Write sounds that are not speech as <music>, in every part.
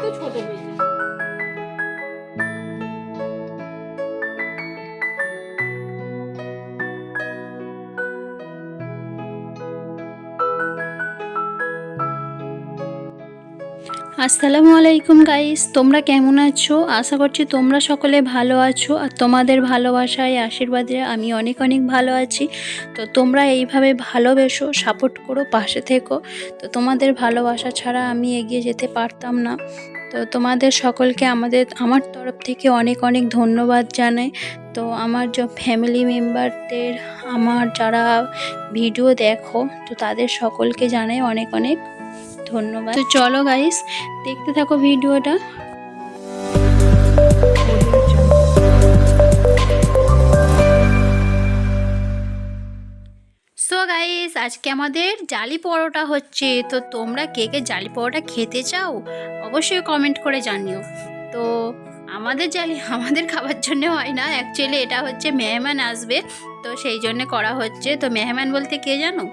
তো ছোট হয়েছে আসসালামু আলাইকুম গাইস তোমরা কেমন আছো? আশা করছি তোমরা সকলে ভালো আছো আর তোমাদের ভালোবাসায়, আশীর্বাদে আমি অনেক অনেক ভালো আছি। তো তোমরা এইভাবে ভালোবেসো সাপোর্ট করো, পাশে থেকো। তো তোমাদের ভালোবাসা ছাড়া আমি এগিয়ে যেতে পারতাম না। তো তোমাদের সকলকে আমাদের, আমার তরফ থেকে অনেক অনেক ধন্যবাদ জানাই। তো আমার যে ফ্যামিলি মেম্বারদের আমার যারা ভিডিও দেখো, তো তাদের সকলকে জানাই অনেক অনেক ধন্যবাদ। তো চলো গাইস দেখতে থাকো ভিডিওটা। সো গাইস আজকে আমাদের জালি পরোটা হচ্ছে। তো তোমরা কে কে জালি পরোটা খেতে চাও, অবশ্যই কমেন্ট করে জানিও। তো আমাদের জালি আমাদের খাবার জন্য হয় না। অ্যাকচুয়ালি এটা হচ্ছে মেহমান আসবে। তো সেই জন্য করা হচ্ছে। তো মেহমান বলতে কে জানো?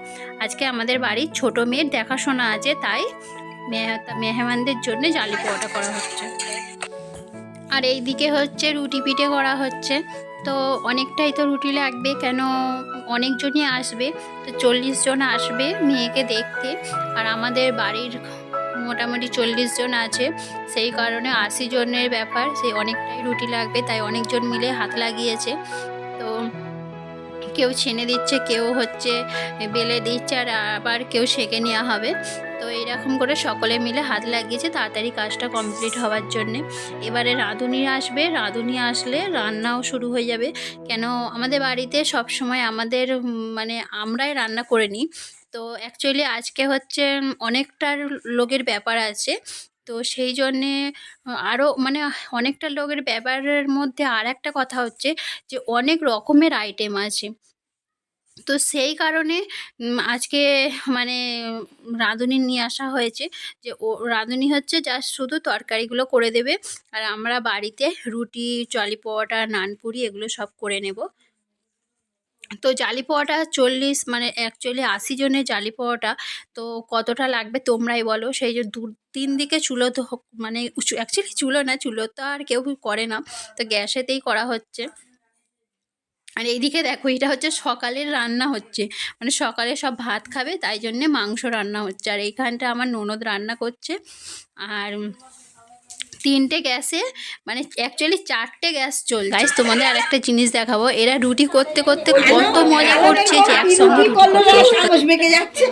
আজকে আমাদের বাড়ির ছোট মেয়ের দেখাশোনা আছে, তাই মেহমানদের জন্য জালি পরোটা করা হচ্ছে। আর এই দিকে হচ্ছে রুটি পিঠে করা হচ্ছে। তো অনেকটাই তো রুটি লাগবে, কেন অনেকজনই আসবে। তো চল্লিশ জন আসবে মেয়েকে দেখতে। আর আমাদের বাড়ির মোটামুটি চল্লিশ জন আছে। সেই কারণে আশি জনের ব্যাপার, সেই অনেকটাই রুটি লাগবে, তাই অনেকজন মিলে হাত লাগিয়েছে। কেউ ছেনে দিচ্ছে, কেউ হচ্ছে বেলে দিচ্ছে আর আবার কেউ সেঁকে নেওয়া হবে। তো এইরকম করে সকলে মিলে হাত লাগিয়েছে, তাড়াতাড়ি কাজটা কমপ্লিট হওয়ার জন্যে। এবারে রাঁধুনি আসবে, রাঁধুনি আসলে রান্নাও শুরু হয়ে যাবে। কেন আমাদের বাড়িতে সব সময় আমাদের মানে আমরাই রান্না করে নিই। তো অ্যাকচুয়ালি আজকে হচ্ছে অনেকটার লোকের ব্যাপার আছে। তো সেই জন্যে আরও মানে অনেকটা লোকের ব্যাপারের মধ্যে আর একটা কথা হচ্ছে যে, অনেক রকমের আইটেম আছে। তো সেই কারণে আজকে মানে রাঁধুনি নিয়ে আসা হয়েছে যে, ও, রাঁধুনি হচ্ছে জাস্ট শুধু তরকারিগুলো করে দেবে। আর আমরা বাড়িতে রুটি জলি পোয়াটা নানপুরি এগুলো সব করে নেব। তো জালি পোয়াটা চল্লিশ মানে অ্যাকচুয়ালি আশি জনের জালি পোয়াটা, তো কতটা লাগবে তোমরাই বলো। সেই যে দু, তিন দিকে চুলো তো মানে অ্যাকচুয়ালি চুলো না, চুলো তো আর কেউ করে না, তো গ্যাসেতেই করা হচ্ছে। আর এইদিকে দেখো, এটা হচ্ছে সকালের রান্না হচ্ছে মানে সকালে সব ভাত খাবে, তাই জন্যে মাংস রান্না হচ্ছে। আর এইখানটা আমার ননদ রান্না করছে, আর তিনটে গ্যাসে মানে অ্যাকচুয়ালি চারটে গ্যাস চল গাইস তোমাদের আর একটা জিনিস দেখাবো। এরা রুটি করতে করতে কত মজা করছে যে একসঙ্গে রুটি যাচ্ছে?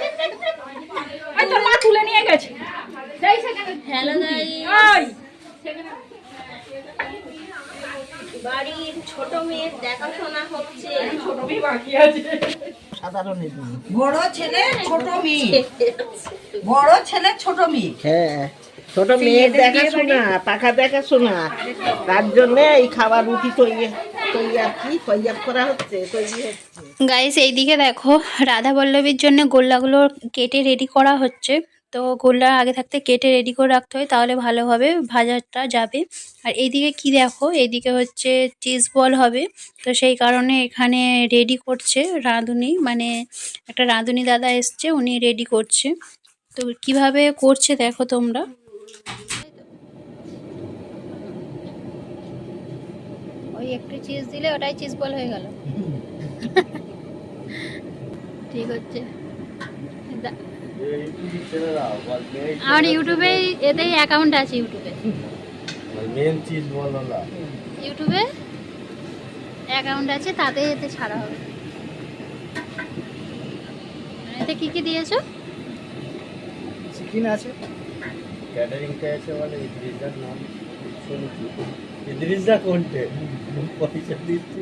মা তুলে নিয়ে গেছে। হ্যালো ওই। বাড়ির ছোট মেয়ের দেখাশোনা হচ্ছে। ছোট মেয়ে বাকি আছে। সাধারণ বড় ছেলে ছোট মেয়ে। বড় ছেলে ছোট মেয়ে। <laughs> হ্যাঁ। ছোট মেয়ের দেখাশোনা পাখা দেখাশোনা। তার জন্য এই খাবার রুটি তৈরি গাইস এইদিকে দেখো রাধা বল্লভীর জন্য গোল্লাগুলো কেটে রেডি করা হচ্ছে। তো গোল্লা আগে থাকতে কেটে রেডি করে রাখতে হয় তাহলে ভালোভাবে ভাজাটা যাবে। আর এইদিকে কি দেখো এইদিকে হচ্ছে চিজ বল হবে। তো সেই কারণে এখানে রেডি করছে রাঁধুনি মানে একটা রাঁধুনি দাদা এসছে উনি রেডি করছে। তো কীভাবে করছে দেখো তোমরা। ওই একটু চিজ দিলে ওটাই চিজ বল হয়ে গেল। ঠিক হচ্ছে। আমার ইউটিউবে এতেই অ্যাকাউন্ট আছে ইউটিউবে। ইউটিউবে অ্যাকাউন্ট আছে তাতে এতে ছাড়া হবে। এতে কি কি দিয়েছ? চিকেন আছে। ক্যাটারিংটা আছে বলে ইদ্রিসদার নাম শুনেছি। ইদ্রিসদা কোনটে? পয়সা দিচ্ছি।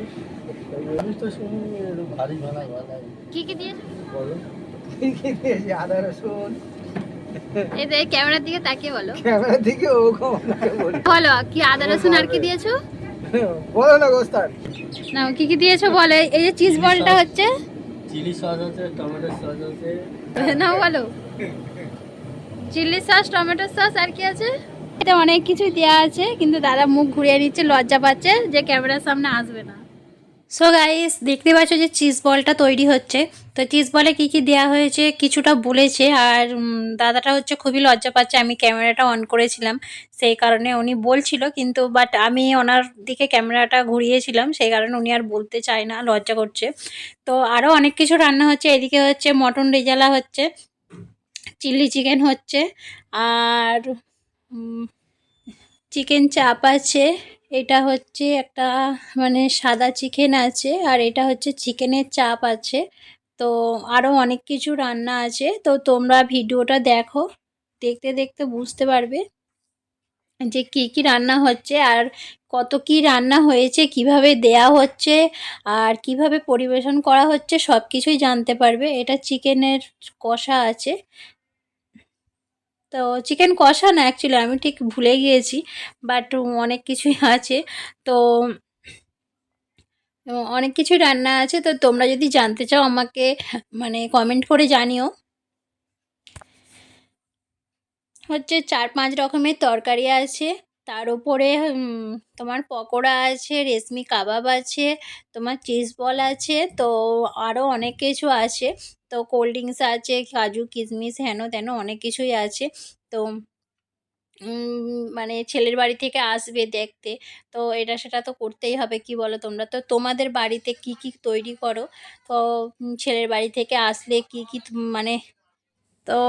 আমি তো শুনি ভারী ভাড়া ভাড়া কি কি দিয়েছ? বলো। আদা রসুন। এতে ক্যামেরার দিকে তাকিয়ে বলো। দিকে ও বলো কি আদা রসুন আর কি দিয়েছ? বলো না গোস্তার না কি কি দিয়েছ বলো? এই যে চিজ বলটা হচ্ছে? চিলি সস আছে টমেটো সস আছে। না বলো। চিলি সস টমেটো সস আর কি আছে? এটা অনেক কিছু দেওয়া আছে কিন্তু দাদা মুখ ঘুরিয়ে নিচ্ছে লজ্জা পাচ্ছে যে ক্যামেরার সামনে আসবে না। সো গাইস দেখতে পাচ্ছ যে চিজ বলটা তৈরি হচ্ছে। তো চিজ বলে কি কি দেওয়া হয়েছে কিছুটা বলেছে আর দাদাটা হচ্ছে খুবই লজ্জা পাচ্ছে আমি ক্যামেরাটা অন করেছিলাম। সেই কারণে উনি বলছিল কিন্তু বাট আমি ওনার দিকে ক্যামেরাটা ঘুরিয়েছিলাম সেই কারণে উনি আর বলতে চায় না লজ্জা করছে। তো আরও অনেক কিছু রান্না হচ্ছে এদিকে হচ্ছে মটন রেজালা হচ্ছে চিলি চিকেন হচ্ছে, আর চিকেন চাপ আছে, এটা হচ্ছে একটা মানে সাদা চিকেন আছে, আর এটা হচ্ছে চিকেনের চাপ আছে। তো আরও অনেক কিছু রান্না আছে, তো তোমরা ভিডিওটা দেখো, দেখতে দেখতে বুঝতে পারবে যে কি কি রান্না হচ্ছে, আর কত কি রান্না হয়েছে, কীভাবে দেয়া হচ্ছে, আর কীভাবে পরিবেশন করা হচ্ছে সব কিছুই জানতে পারবে। এটা চিকেনের কষা আছে তো চিকেন কষা না অ্যাকচুয়ালি আমি ঠিক ভুলে গিয়েছি বাট অনেক কিছুই আছে। তো অনেক কিছু রান্না আছে, তো তোমরা যদি জানতে চাও আমাকে মানে কমেন্ট করে জানিও। হচ্ছে চার পাঁচ রকমের তরকারি আছে। তার উপরে তোমার পকোড়া আছে, রেশমি কাবাব আছে, তোমার চিজ বল আছে, তো আরও অনেক কিছু আছে। তো কোল্ড ড্রিঙ্কস আছে, কাজু, কিশমিশ, হেন তেন অনেক কিছুই আছে। তো মানে ছেলের বাড়ি থেকে আসবে দেখতে। তো এটা সেটা তো করতেই হবে, কি বলো তোমরা? তো তোমাদের বাড়িতে কি কি তৈরি করো? তো ছেলের বাড়ি থেকে আসলে কি কি মানে তো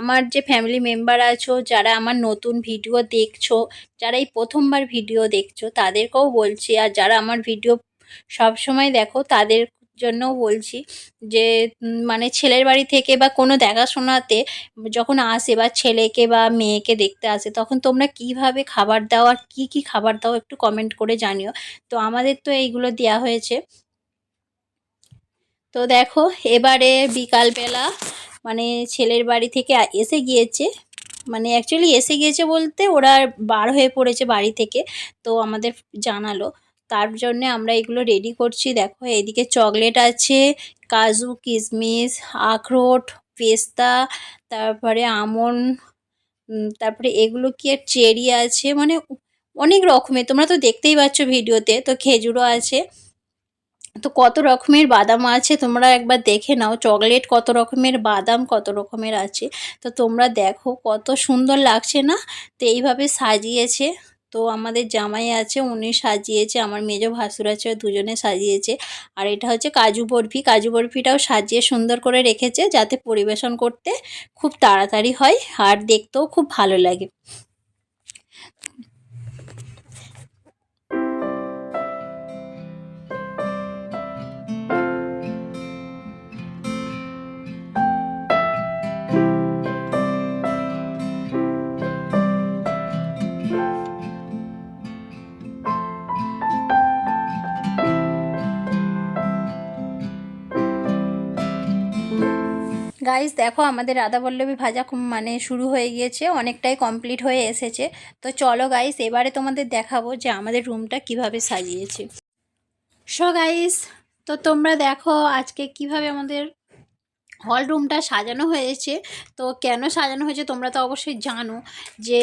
আমার যে ফ্যামিলি মেম্বার আছো, যারা আমার নতুন ভিডিও দেখছ, যারা এই প্রথমবার ভিডিও দেখছ, তাদেরকেও বলছি, আর যারা আমার ভিডিও সব সময় দেখো, তাদের জন্যও বলছি যে মানে ছেলের বাড়ি থেকে বা কোনো দেখাশোনাতে যখন আসে বা ছেলেকে বা মেয়েকে দেখতে আসে, তখন তোমরা কীভাবে খাবার দাও আর কী কী খাবার দাও একটু কমেন্ট করে জানিও। তো আমাদের তো এইগুলো দেওয়া হয়েছে। তো দেখো, এবারে বিকালবেলা মানে ছেলের বাড়ি থেকে এসে গিয়েছে। মানে অ্যাকচুয়ালি এসে গিয়েছে বলতে ওরা বার হয়ে পড়েছে বাড়ি থেকে, তো আমাদের জানালো। তার জন্যে আমরা এগুলো রেডি করছি। দেখো, এদিকে চকলেট আছে, কাজু কিশমিশ আখরোট, পেস্তা, তারপরে আমন তারপরে এগুলো কি আর চেরি আছে মানে অনেক রকমের। তোমরা তো দেখতেই পাচ্ছ ভিডিওতে, তো খেজুরও আছে। তো কত রকমের বাদাম আছে তোমরা একবার দেখে নাও। চকলেট কত রকমের, বাদাম কত রকমের আছে। তো তোমরা দেখো কত সুন্দর লাগছে না? তো এইভাবে সাজিয়েছে। তো আমাদের জামাই আছে, উনি সাজিয়েছে, আমার মেজো ভাসুর আছে, দুজনে সাজিয়েছে। আর এটা হচ্ছে কাজু বরফি। কাজু বরফিটাও সাজিয়ে সুন্দর করে রেখেছে যাতে পরিবেশন করতে খুব তাড়াতাড়ি হয় আর দেখতেও খুব ভালো লাগে। গাইস দেখো আমাদের রাধাবল্লভী ভাজা মানে শুরু হয়ে গিয়েছে, অনেকটাই কমপ্লিট হয়ে এসেছে। তো চলো গাইস এবারে তোমাদের দেখাবো যে আমাদের রুমটা কীভাবে সাজিয়েছে। সো গাইস তো তোমরা দেখো আজকে কীভাবে আমাদের হল রুমটা সাজানো হয়েছে। তো কেন সাজানো হয়েছে তোমরা তো অবশ্যই জানো যে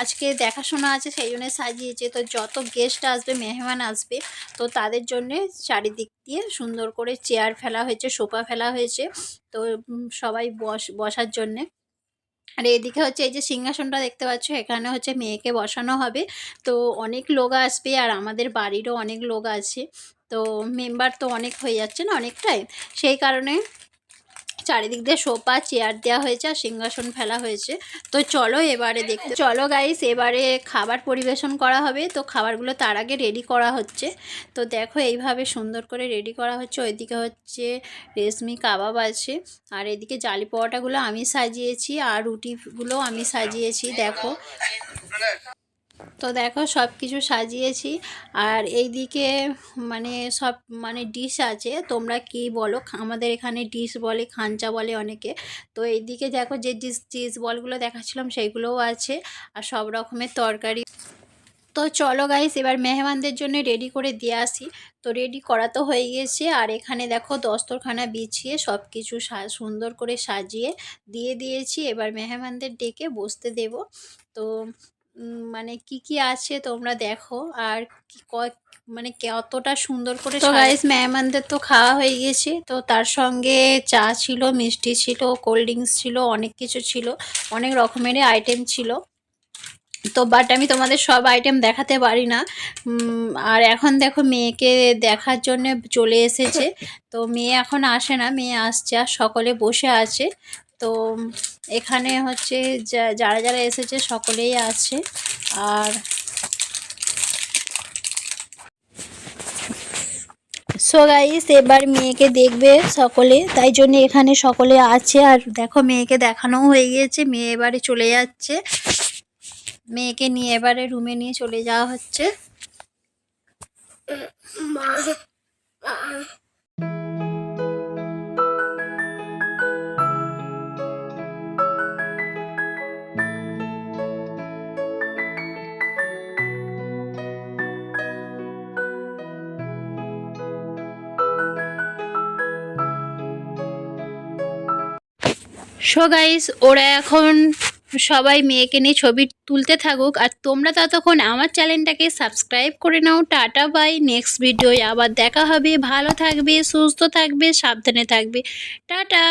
আজকে দেখাশোনা আছে সেই জন্য সাজিয়েছে। তো যত গেস্ট আসবে, মেহমান আসবে, তো তাদের জন্যে চারিদিক দিয়ে সুন্দর করে চেয়ার ফেলা হয়েছে, সোফা ফেলা হয়েছে। তো সবাই বস, বসার জন্যে। আর এদিকে হচ্ছে এই যে সিংহাসনটা দেখতে পাচ্ছ, এখানে হচ্ছে মেয়েকে বসানো হবে। তো অনেক লোক আসবে আর আমাদের বাড়িরও অনেক লোক আছে। তো মেম্বার তো অনেক হয়ে যাচ্ছে না অনেকটাই? সেই কারণে চারিদিক দিয়ে সোফা, চেয়ার দেওয়া হয়েছে আর সিংহাসন ফেলা হয়েছে। তো চলো এবারে দেখতে, চলো গাইস এবারে খাবার পরিবেশন করা হবে। তো খাবারগুলো তার আগে রেডি করা হচ্ছে। তো দেখো এইভাবে সুন্দর করে রেডি করা হচ্ছে। ওইদিকে হচ্ছে রেশমি কাবাব আছে। আর এদিকে জালি পরোটাগুলো আমি সাজিয়েছি আর রুটিগুলো আমি সাজিয়েছি, দেখো। তো দেখো সব কিছু সাজিয়েছি। আর এইদিকে মানে সব মানে ডিশ আছে, তোমরা কি বলো? আমাদের এখানে ডিশ বলে, খাঞ্চা বলে অনেকে। তো এইদিকে দেখো যে ডিশ চিজ বলগুলো দেখাচ্ছিলাম, সেইগুলোও আছে। আর সব রকমের তরকারি। তো চলো গাইস এবার মেহমানদের জন্য রেডি করে দিয়ে আসি। তো রেডি করা তো হয়ে গেছে। আর এখানে দেখো দস্তরখানা বিছিয়ে সব কিছু সুন্দর করে সাজিয়ে দিয়ে দিয়েছি। এবার মেহমানদের ডেকে বসতে দেব। তো মানে কি কি আছে তোমরা দেখো? আর মানে কতটা সুন্দর করে তো গাইস মেহমানদের তো খাওয়া হয়ে গেছে। তো তার সঙ্গে চা ছিল মিষ্টি ছিল কোল্ড ড্রিঙ্কস ছিল অনেক কিছু ছিল অনেক রকমেরই আইটেম ছিল। তো বাট আমি তোমাদের সব আইটেম দেখাতে পারি না। আর এখন দেখো মেয়েকে দেখার জন্য চলে এসেছে। তো মেয়ে এখন আসে না মেয়ে আসছে আর সকলে বসে আছে। তো এখানে হচ্ছে যারা যারা এসেছে সকলেই আছে। আর সো গাইস এবার মেয়েকে দেখবে সকলে, তাই জন্য এখানে সকলে আছে। আর দেখো, মেয়েকে দেখানো হয়ে গিয়েছে, মেয়ে এবারে চলে যাচ্ছে। মেয়েকে নিয়ে এবারে রুমে নিয়ে চলে যাওয়া হচ্ছে। সো গাইস ওরা এখন সবাই মেয়েকে নিয়ে ছবি তুলতে থাকুক আর তোমরা ততক্ষণ আমার চ্যানেলটাকে সাবস্ক্রাইব করে নাও। Tata, bye. নেক্সট ভিডিওয় আবার দেখা হবে। ভালো থাকবে, সুস্থ থাকবে, সাবধানে থাকবে। টাটা!